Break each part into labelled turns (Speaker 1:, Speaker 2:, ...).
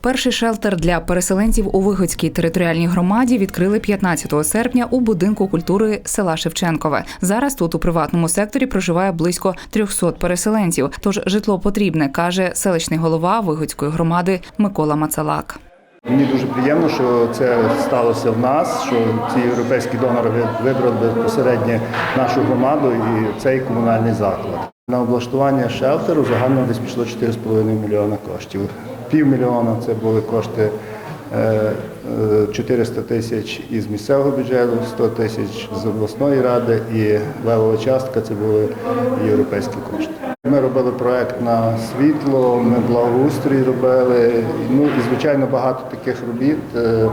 Speaker 1: Перший шелтер для переселенців у Вигодській територіальній громаді відкрили 15 серпня у будинку культури села Шевченкове. Зараз тут у приватному секторі проживає близько 300 переселенців. Тож житло потрібне, каже селищний голова Вигодської громади Микола Мацалак.
Speaker 2: Мені дуже приємно, що це сталося в нас, що ці європейські донори вибрали безпосередньо нашу громаду і цей комунальний заклад. На облаштування шелтеру загально десь пішло 4,5 мільйона коштів. Півмільйона це були кошти е, е, 400 тисяч із місцевого бюджету, 100 тисяч з обласної ради і левова частка це були європейські кошти. Ми робили проект на світло, ми благоустрій робили. Ну і звичайно багато таких робіт. е,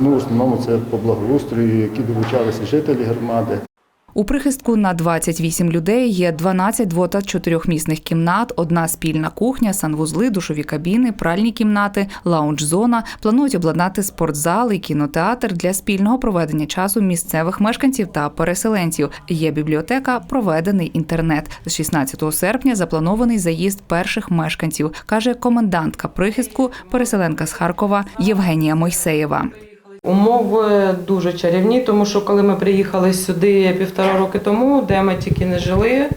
Speaker 2: Ну, в основному це по благоустрою, які долучалися жителі громади.
Speaker 1: У прихистку на 28 людей є 12 дво- та чотирьохмісних кімнат, одна спільна кухня, санвузли, душові кабіни, пральні кімнати, лаунж-зона. Планують обладнати спортзал і кінотеатр для спільного проведення часу місцевих мешканців та переселенців. Є бібліотека, проведений інтернет. З 16 серпня запланований заїзд перших мешканців, каже комендантка прихистку, переселенка з Харкова Євгенія Мойсеєва.
Speaker 3: Умови дуже чарівні, тому що коли ми приїхали сюди півтора роки тому, де ми тільки не жили.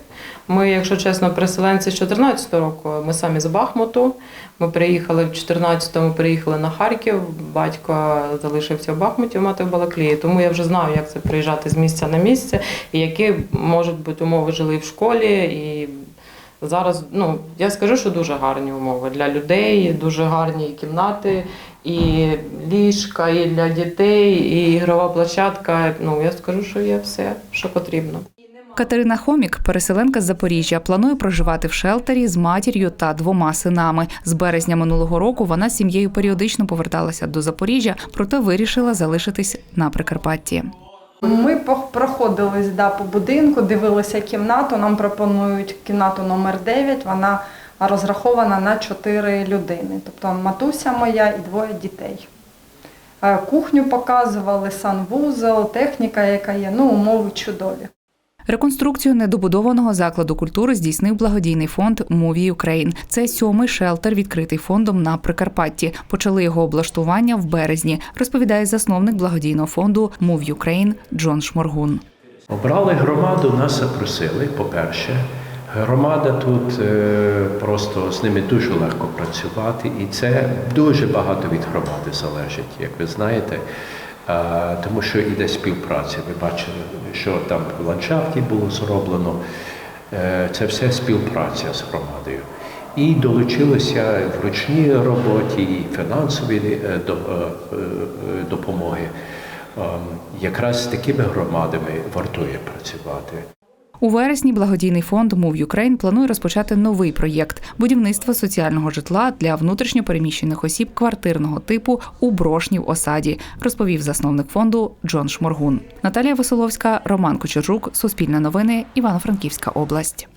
Speaker 3: Ми, якщо чесно, переселенці з 14 року. Ми самі з Бахмуту. Ми приїхали в 14-му, приїхали на Харків. Батько залишився в Бахмуті, мати в Балаклії. Тому я вже знаю, як це приїжджати з місця на місце, і які можуть бути умови жили в школі. І зараз, ну я скажу, що дуже гарні умови для людей, дуже гарні кімнати, і ліжка, і для дітей, і ігрова площадка. Ну я скажу, що є все, що потрібно.
Speaker 1: Катерина Хомік, переселенка з Запоріжжя, планує проживати в шелтері з матір'ю та двома синами. З березня минулого року вона з сім'єю періодично поверталася до Запоріжжя, проте вирішила залишитись на Прикарпатті.
Speaker 4: Ми проходились да, по будинку, дивилися кімнату. Нам пропонують кімнату номер 9. Вона розрахована на 4 людини. Тобто матуся моя і двоє дітей. Е, Кухню показували, санвузол, техніка, яка є, ну, умови чудові.
Speaker 1: Реконструкцію недобудованого закладу культури здійснив благодійний фонд Мові Україн. Це сьомий шелтер, відкритий фондом на Прикарпатті. Почали його облаштування в березні, розповідає засновник благодійного фонду Мов Україн Джон Шморгун.
Speaker 5: Обрали громаду, нас запросили, по-перше. Громада тут е, просто з ними дуже легко працювати, і це дуже багато від громади залежить, як ви знаєте, тому що іде співпраця. Ви бачили, що там в ландшафті було зроблено. Е, Це все співпраця з громадою. І долучилися в ручній роботі, і фінансові е, е, допомоги. Ем, Якраз з такими громадами вартує працювати.
Speaker 1: У вересні благодійний фонд Move Ukraine планує розпочати новий проєкт будівництва соціального житла для внутрішньопереміщених осіб квартирного типу у Брошні в осаді, розповів засновник фонду Джон Шморгун. Наталія Веселовська, Роман Кочержук, Суспільне новини, Івано-Франківська область.